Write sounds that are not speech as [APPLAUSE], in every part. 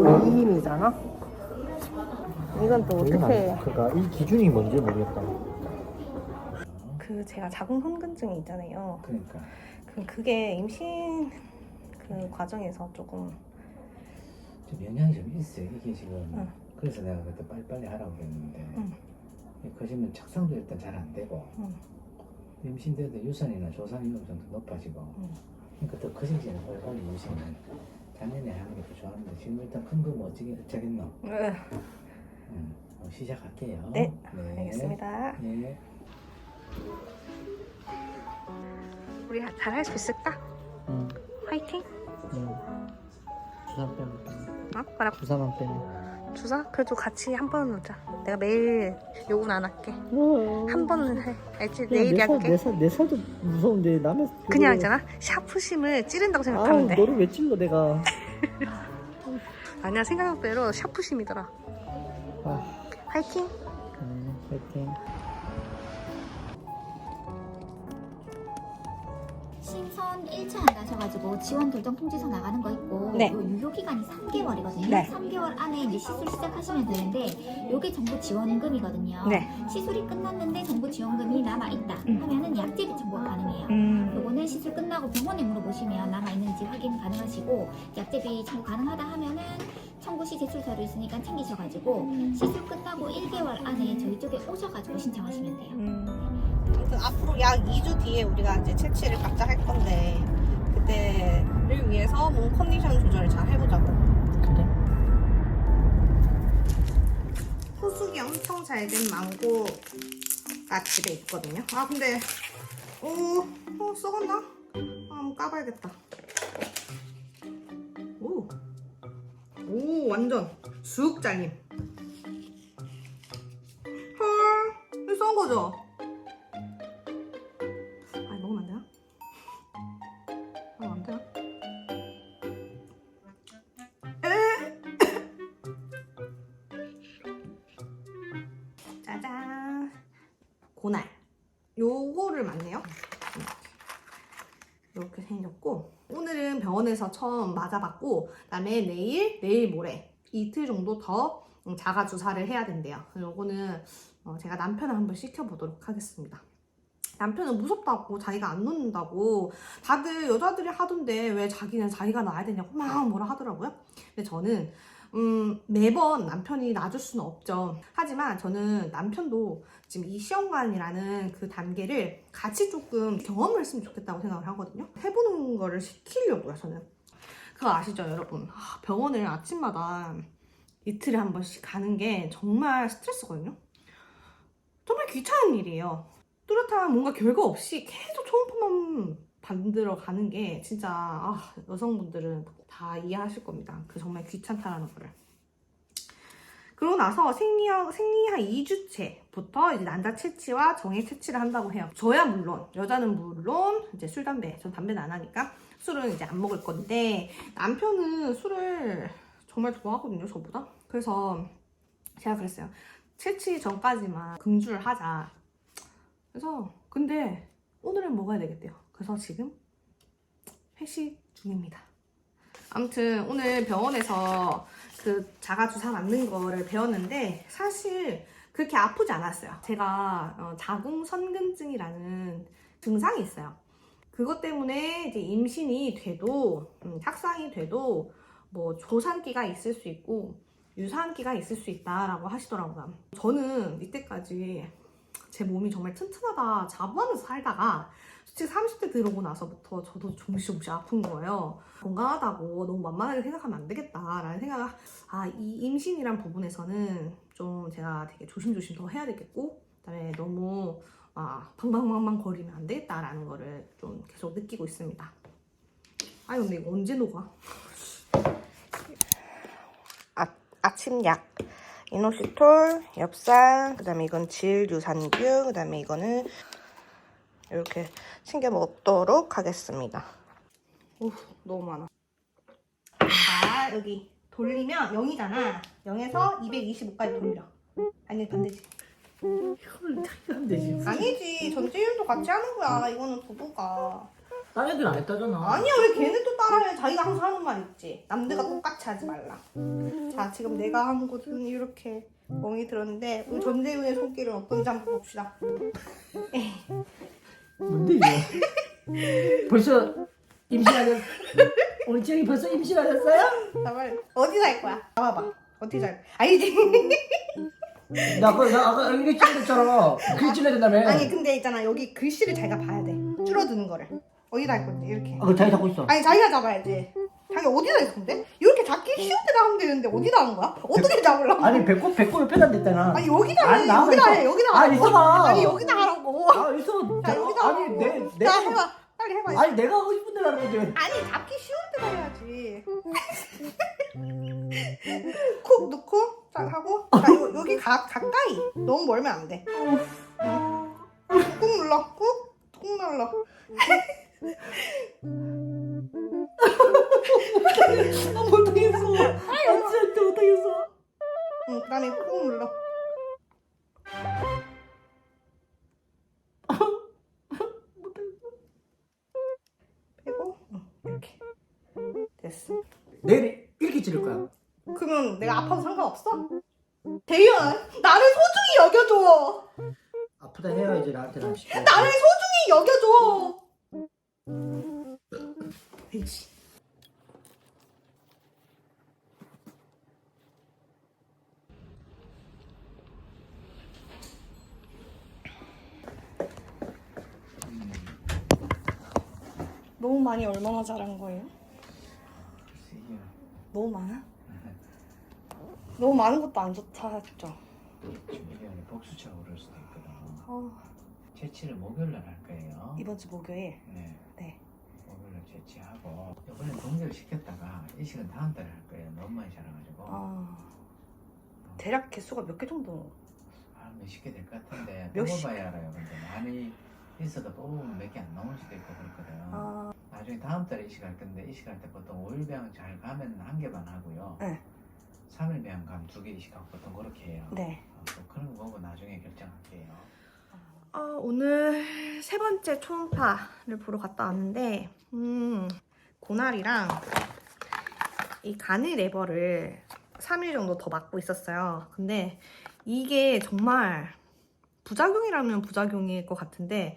우리 이인이잖아. 이건 또 어떻게? 그러니까 이 기준이 뭔지 모르겠다. 그 제가 자궁 손근증이 있잖아요. 그러니까 그 그게 임신 그 과정에서 조금 좀 영향이 좀 있어요. 이게 지금 응. 그래서 내가 그때 빨리빨리 하라고 했는데 응. 이 커지면 착상도 일단 잘 안 되고 응. 임신돼도 유산이나 조산 위험성도 높아지고 응. 그러니까 더 전에 빨리빨리 임신을 작년에 하는 게더 좋았는데 지금 일단 큰 거 뭐 어쩌겠노? 네, 응. 어, 시작할게요. 네, 알겠습니다. 네. 우리 잘할 수 있을까? 응. 화이팅! 응. 주사 빼면 어? 그래 주사만 빼면. 주사? 그래도 같이 한번 놓자. 내가 매일 욕은 안 할게. 한 번은 해. 알지? 내일이 할게. 살, 내 살도 무서운데 남의 그냥 있잖아. 샤프심을 찌른다고 생각하면 돼. 너를 왜 찔러 내가 [LAUGHS] 아니야 생각한 대로 샤프심이더라. 아, 화이팅! 음, 파이팅 신선 1차 한다셔가지고 지원 결정 통지서 나가는 거 있고 네. 요 유효 기간이 3개월이거든요. 네. 3개월 안에 이제 시술 시작하시면 되는데 요게 정부 지원금이거든요. 네. 시술이 끝났는데 정부 지원금이 남아 있다 음. 하면은 약제비 청구가 가능해요. 음. 요거는 시술 끝나고 병원에 물어보시면 남아 있는지 확인 가능하시고 약제비 청구 가능하다 하면은 청구 시 제출 서류 있으니까 챙기셔가지고 시술 끝나고 1개월 안에 저희 쪽에 오셔가지고 신청하시면 돼요. 아무튼 앞으로 약 2주 뒤에 우리가 이제 채취를 각자 할 건데 그때를 위해서 몸 컨디션 조절을 잘 해보자고. 그래 소숙이 엄청 잘 된 망고가 집에 있거든요. 아 근데 오, 어, 썩었나? 아, 한번 까봐야겠다. 오, 오 완전 쑥 잘림. 헐, 이거 썩은 거죠? 생겼고 오늘은 병원에서 처음 맞아봤고 그다음에 내일, 내일 모레 이틀 정도 더 음, 자가 주사를 해야 된대요. 요거는 어, 제가 남편을 한번 시켜보도록 하겠습니다. 남편은 무섭다고 자기가 안 놓는다고 다들 여자들이 하던데 왜 자기는 자기가 놔야 되냐고 막 뭐라 하더라고요. 근데 저는 음, 매번 남편이 놔줄 수는 없죠. 하지만 저는 남편도 지금 이 시험관이라는 그 단계를 같이 조금 경험을 했으면 좋겠다고 생각을 하거든요. 해보는 거를 시키려고요, 저는. 그거 아시죠, 여러분? 아, 병원을 아침마다 이틀에 한 번씩 가는 게 정말 스트레스거든요. 정말 귀찮은 일이에요. 뚜렷한 뭔가 결과 없이 계속 초음파만 만들어 가는 게 진짜 아, 여성분들은 다 이해하실 겁니다. 그 정말 귀찮다라는 거를. 그러고 나서 생리학, 생리 한 2주째부터 이제 난자 채취와 정액 채취를 한다고 해요. 저야 물론, 여자는 물론, 이제 술, 담배, 전 담배는 안 하니까 술은 이제 안 먹을 건데, 남편은 술을 정말 좋아하거든요, 저보다. 그래서 제가 그랬어요. 채취 전까지만 금주를 하자. 그래서, 근데 오늘은 먹어야 되겠대요. 그래서 지금 회식 중입니다. 아무튼 오늘 병원에서 그 자가 주사 맞는 거를 배웠는데 사실 그렇게 아프지 않았어요. 제가 어, 자궁 선근증이라는 증상이 있어요. 그것 때문에 이제 임신이 돼도 음, 착상이 돼도 뭐 조산기가 있을 수 있고 유산기가 있을 수 있다라고 하시더라고요. 저는 이때까지 제 몸이 정말 튼튼하다 자부하면서 살다가 솔직히 30대 들어오고 나서부터 저도 조금씩 조금씩 아픈 거예요. 건강하다고 너무 만만하게 생각하면 안 되겠다라는 생각을 아, 이 임신이란 부분에서는 좀 제가 되게 조심조심 더 해야 되겠고 그다음에 너무 아, 방방방방 거리면 안 되겠다라는 거를 좀 계속 느끼고 있습니다. 아 근데 이거 언제 녹아? 아, 아침 약 이노시톨, 엽산, 그 다음에 이건 질유산균, 그 다음에 이거는 이렇게 챙겨 먹도록 하겠습니다. 오, 너무 많아. 자, 여기 돌리면 0이잖아. 0에서 225까지 돌려. 아니, 반대지. 이거는 자기가 안 되지 아니지. 전제율도 같이 하는 거야. 이거는 부부가. 딴 애들 안 했다잖아. 아니야 왜또 따라해 자기가 항상 하는 말 있지. 남들과 똑같이 하지 말라. 자 지금 내가 한 곳은 이렇게 멍이 들었는데 우리 전재훈의 손길은 어떤지 한번 봅시다. 뭔데 이게? 벌써 임신하셨? 우리 지영이 벌써 임신하셨어요? 자 빨리 어디서 할 거야? 나와봐. 어디서 할 거야? 아니지 나 아까 나 아까 이렇게 찍었잖아. 글 찍어야 된다며. 아니 근데 있잖아. 여기 글씨를 자기가 봐야 돼. 줄어드는 거를. 어디다 할 건지 이렇게. 아, 그거 자기 잡고 있어. 아니 자기가 잡아야지 자기 어디다 했을 건데? 이렇게 잡기 쉬운 데다 하면 되는데 어디다 하는 거야? 어떻게 잡으려고? 아니 배꼽 배꼽 옆에다 댔잖아. 아니 여기다 해 아니, 여기다 있어. 해 여기다 아니, 하라고. 있어봐. 아니 여기다 하라고 아 있어. 자 여기다 아니 하라고 내 내. 자 해봐 빨리 해봐 아니 내가 하고 싶은 대로 하는 거지. 아니 잡기 쉬운 데다 해야지 [LAUGHS] 콕 넣고 자 하고 자 요, 여기 가, 가까이 너무 멀면 안돼 꾹 눌러 꾹꾹 눌러 [LAUGHS] 아 못하겠어. 아 진짜 못하겠어. 응 그다음에 꾹 눌러 빼고 응, 이렇게 됐어 내일 이렇게 찌를 거야. 그러면 내가 아파도 상관없어? 대현 나를 소중히 여겨줘 아프다 해야지 나한테 나 시켜. 나를 소중히 여겨줘 너무 많이 얼마나 잘한 거예요? 너무 많아? 너무 많은 것도 안 좋다 했죠. 이게 복수차가 오를 수도 있거든. 어, 채취를 목요일 날 할 거예요. 이번 주 목요일. 네. 네. 목요일 날 채취하고 이번에 동결 시켰다가 이식은 다음 달에 할 거예요. 너무 많이 자라가지고 아, 대략 개수가 몇 개 정도? 한 몇십 개 될 것 같은데 몇십 뽑아봐야 알아요. 근데 많이 있어도 뽑으면 몇개 안 나올 수도 있고 그렇거든. 아, 나중에 다음 달에 이식할 건데 이식할 때 보통 5일병 잘 가면 한 개만 하고요. 네. 3일병 가면 두 개 이식하고 보통 그렇게 해요. 네. 어, 또 그런 거 보고 나중에 결정할게요. 아, 오늘 세 번째 초음파를 보러 갔다 왔는데, 음, 고날이랑 이 가늘 레버를 3일 정도 더 맞고 있었어요. 근데 이게 정말 부작용이라면 부작용일 것 같은데,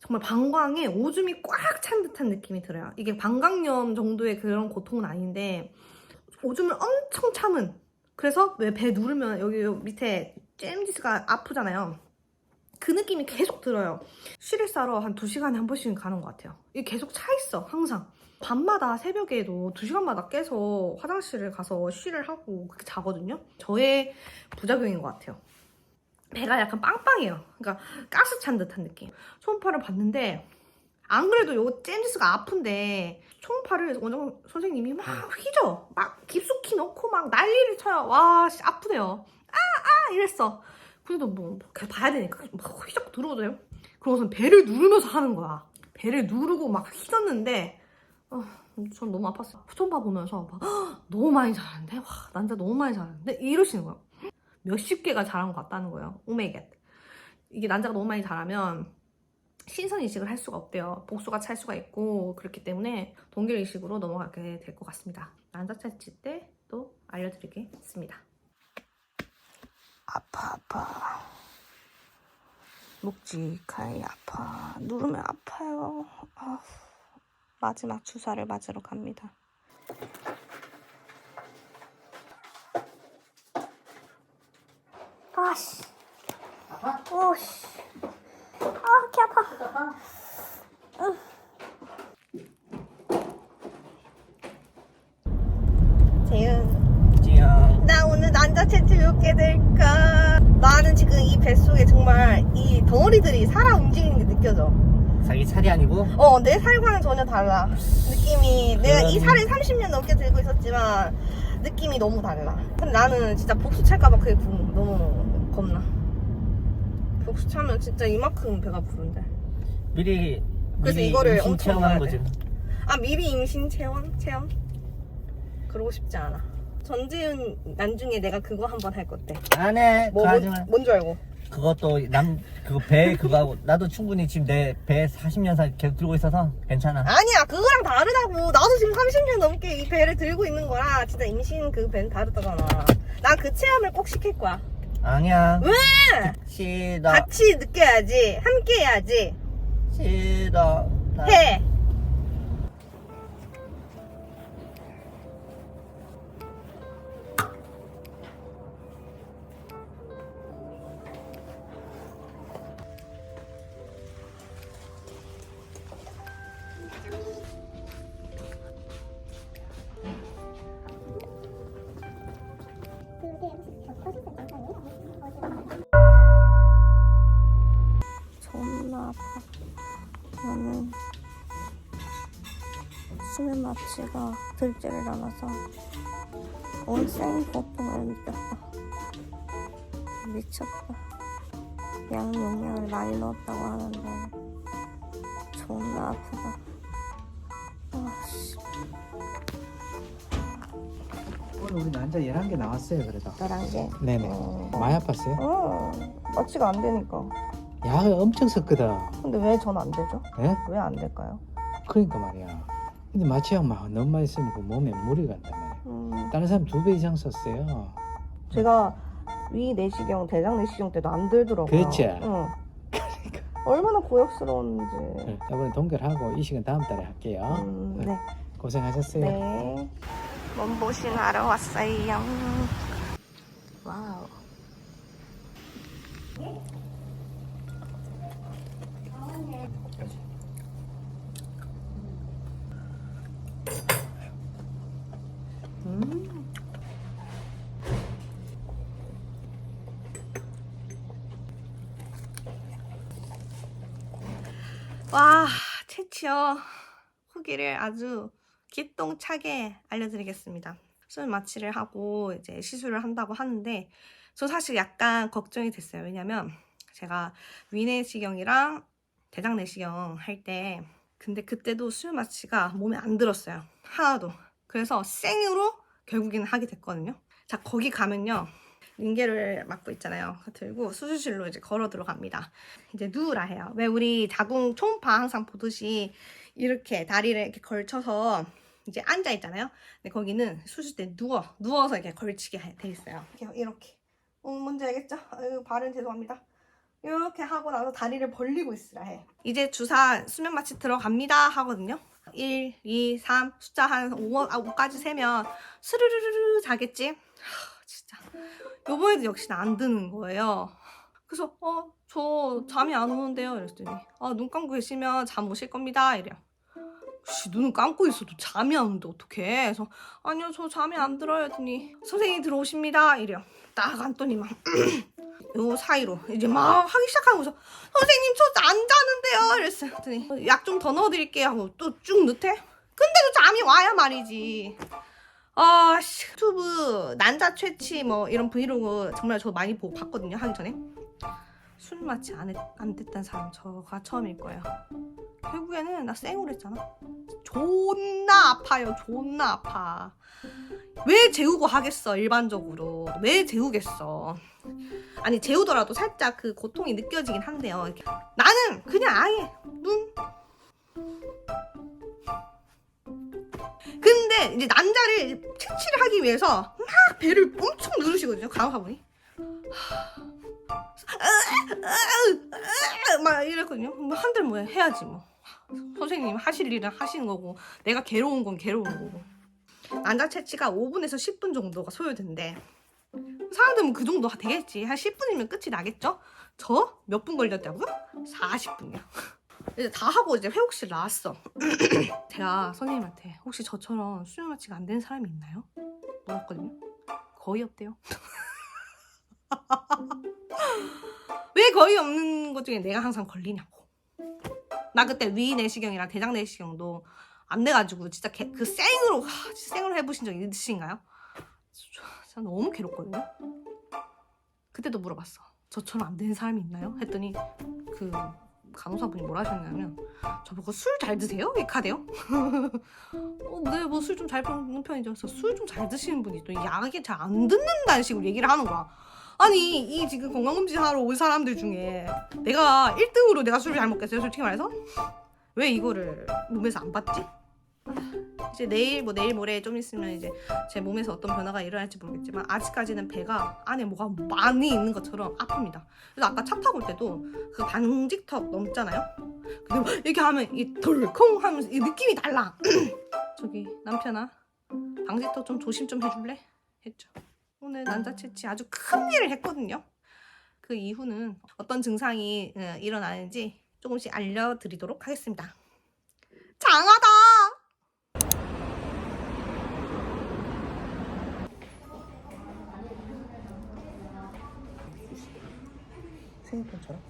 정말 방광에 오줌이 꽉 찬 듯한 느낌이 들어요. 이게 방광염 정도의 그런 고통은 아닌데, 오줌을 엄청 참은. 그래서 왜 배 누르면 여기 밑에 잼지스가 아프잖아요. 그 느낌이 계속 들어요. 쉬를 싸러 한 2시간에 한 번씩은 가는 것 같아요. 이게 계속 차 있어, 항상. 밤마다 새벽에도 2시간마다 깨서 화장실을 가서 쉬를 하고 그렇게 자거든요. 저의 부작용인 것 같아요. 배가 약간 빵빵해요. 그러니까 가스 찬 듯한 느낌. 초음파를 봤는데 안 그래도 요 잼지스가 아픈데 초음파를 원장 선생님이 막 휘저 막 깊숙이 넣고 막 난리를 쳐요. 와 씨, 아프대요. 아아 이랬어. 그래도 뭐 계속 봐야 되니까 막 휘적 들어오세요. 그러고서 배를 누르면서 하는 거야. 배를 누르고 막 휘졌는데 어, 전 너무 아팠어요. 초음파 보면서 막, "헉, 너무 많이 자랐는데 와 난자 너무 많이 자랐는데 이러시는 거야. 몇십 개가 자란 것 같다는 거예요. 오메겟. 이게 난자가 너무 많이 자라면 신선 이식을 할 수가 없대요. 복수가 찰 수가 있고 그렇기 때문에 동결 이식으로 넘어가게 될 것 같습니다. 난자 채취 때또 알려드리겠습니다. 아파 아파 묵직하게 아파 누르면 아파요. 아, 마지막 주사를 맞으러 갑니다. 아씨. 오씨. 아, 개 아파. 재은, 지영. 나 오늘 난자 채취 몇개 될까? 나는 지금 이 뱃속에 정말 이 덩어리들이 살아 움직이는 게 느껴져. 자기 살이 아니고 어, 내 살과는 전혀 달라. 느낌이, 내가 이 살을 30년 넘게 들고 있었지만, 느낌이 너무 달라. 근데 나는 진짜 복수 찰까봐 그게 구- 너무 겁나. 복수 차면 진짜 이만큼 배가 부른데. 미리 그래서 미리 이거를 임신 엄청 넣어야 돼. 거지. 아, 미리 임신 체험? 체험? 그러고 싶지 않아. 전지훈 나중에 내가 그거 한번 할 건데. 안해. 뭐, 가지 뭔, 마. 뭔 줄 알고? 그것도 남 그거 배 그거 하고 [LAUGHS] 나도 충분히 지금 내 배 40년간 계속 들고 있어서 괜찮아. 아니야 그거랑 다르다고 나도 지금 30년 넘게 이 배를 들고 있는 거라 진짜 임신 그 배는 다르다잖아 난 그 체험을 꼭 시킬 거야 아니야. 왜? 싫어. 같이 느껴야지 함께 해야지. 나- 해 나는 수면 마취가 들지를 않아서 온생 고통을 느꼈다. 미쳤다. 양 용량을 많이 넣었다고 하는데 존나 아프다. 아씨, 오늘 우리 남자 11개 나왔어요 그래도 나란 게. 네네 어. 많이 아팠어요? 어, 마취가 안 되니까. 약을 엄청 썼거든 근데 왜 전 안 되죠? 예? 왜 안 될까요? 그러니까 말이야 근데 마취약 막 너무 많이 쓰면 그 몸에 무리 간단 말이야 음, 다른 사람 두 배 이상 썼어요 제가 위 내시경, 대장 내시경 때도 안 들더라고요. 그렇지. 응. 얼마나 고역스러운지. 네, 이번에 동결하고 이 시간 다음 달에 할게요 음, 네. 고생하셨어요 네. 몸보신 하러 왔어요. 와우. 와, 채 치어 후기를 아주 기똥차게 알려드리겠습니다. 수면 마취를 하고 이제 시술을 한다고 하는데 저 사실 약간 걱정이 됐어요. 왜냐면 제가 위내시경이랑 대장내시경 할 때 근데 그때도 수면 마취가 몸에 안 들었어요. 하나도. 그래서 생으로 결국에는 하게 됐거든요. 자, 거기 가면요. 링게를 맡고 있잖아요. 들고 수술실로 이제 걸어 들어갑니다. 이제 누우라 해요. 왜 우리 자궁 초음파 항상 보듯이 이렇게 다리를 이렇게 걸쳐서 이제 앉아 있잖아요. 근데 거기는 수술 때 누워 누워서 이렇게 걸치게 해- 돼 있어요. 이렇게 이렇게. 어, 뭔지 알겠죠? 아유, 발음 죄송합니다. 이렇게 하고 나서 다리를 벌리고 있으라 해. 이제 주사 수면 마취 들어갑니다 하거든요. 1, 2, 3 숫자 한 5, 아, 5까지 세면 스르르르르 자겠지? 하, 진짜. 요번에도 역시나 안 드는 거예요. 그래서 어 저 잠이 안 오는데요. 이랬더니 아눈 감고 계시면 잠 오실 겁니다. 이래요. 씨 눈은 감고 있어도 잠이 안 오는데 어떡해? 그래서 아니요 저 잠이 안 들어요. 했더니 선생님이 들어오십니다. 이래요. 딱 앉더니만 [CLEARS THROAT] 요 사이로 이제 막 하기 시작하는 거죠. 선생님 저 안 자는데요. 이랬어요. 했더니 약 좀 더 넣어드릴게요. 하고 또 쭉 넣대. 근데도 잠이 와야 말이지 아, 씨, 유튜브 난자 최치 뭐 이런 브이로그 정말 저 많이 보고 봤거든요 하기 전에. 술 마취 안, 했, 안 됐던 사람 저가 처음일 거예요. 결국에는 나 생으로 했잖아. 존나 아파요 존나 아파. 왜 재우고 하겠어 일반적으로? 왜 재우겠어? 아니 재우더라도 살짝 그 고통이 느껴지긴 한데요. 나는 그냥 아예 눈 이제 난자를 채취를 하기 위해서 막 배를 엄청 누르시거든요 간호사분이. 막 이랬거든요. 뭐 한들 뭐 해야지 뭐. 선생님 하실 일은 하시는 거고 내가 괴로운 건 괴로운 거고. 난자 채취가 5분에서 10분 정도가 소요된대. 사람들은 그 정도 되겠지. 한 10분이면 끝이 나겠죠? 저 몇 분 걸렸다고요? 40분이요 이제 다 하고 이제 회복실 나왔어 [CLEARS THROAT] 제가 선생님한테 혹시 저처럼 수면 마취가 안 되는 사람이 있나요? 물었거든요. 거의 없대요. [LAUGHS] 왜 거의 없는 것 중에 내가 항상 걸리냐고. 나 그때 위 내시경이랑 대장 내시경도 안 돼가지고 진짜 개- 그 생으로 하, 진짜 생으로 해보신 적 있으신가요? 저- 진짜 너무 괴롭거든요. 그때도 물어봤어. 저처럼 안 되는 사람이 있나요? 했더니 그 간호사분이 뭐라 하셨냐면 저보고 술 잘 드세요? 이카대요? [LAUGHS] 어, 네, 뭐 술 좀 잘 먹는 편이죠. 그래서 술 좀 잘 드시는 분이 또 약이 잘안 듣는다는 식으로 얘기를 하는 거야. 아니 이 지금 건강검진 하러 온 사람들 중에 내가 1등으로 내가 술을 잘 먹겠어요 솔직히 말해서 왜 이거를 몸에서 안 봤지? 아, 이제 내일 뭐 내일 모레 좀 있으면 이제 제 몸에서 어떤 변화가 일어날지 모르겠지만 아직까지는 배가 안에 뭐가 많이 있는 것처럼 아픕니다. 그래서 아까 차 타고 올 때도 그 방직턱 넘잖아요. 근데 막 이렇게 하면 이 덜컹 하면서 이 느낌이 달라. [CLEARS THROAT] 저기 남편아 방직턱 좀 조심 좀 해줄래? 했죠. 오늘 난자채치 아주 큰 일을 했거든요. 그 이후는 어떤 증상이 어, 일어나는지 조금씩 알려드리도록 하겠습니다. 장하다! 생일폰처럼.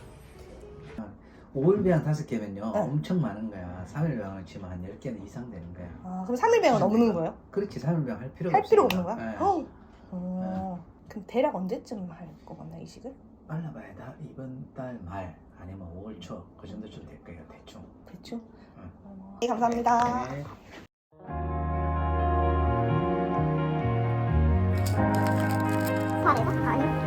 5일 배양 다섯 개면요 네. 엄청 많은 거야 3일 배양을 치면 한 10개는 이상 되는 거야 아 그럼 3일 배가 넘는 거예요? 그렇지 3일 배양 할 필요가 할 필요가. 없는 거야? 네. 어. 어. 그럼 대략 언제쯤 할것 같나 이 식을? 빨라봐야 다 이번 달 말 아니면 5월 초 그 정도쯤 될 거예요 대충 대충? 응. 어. 네, 감사합니다. 네. 살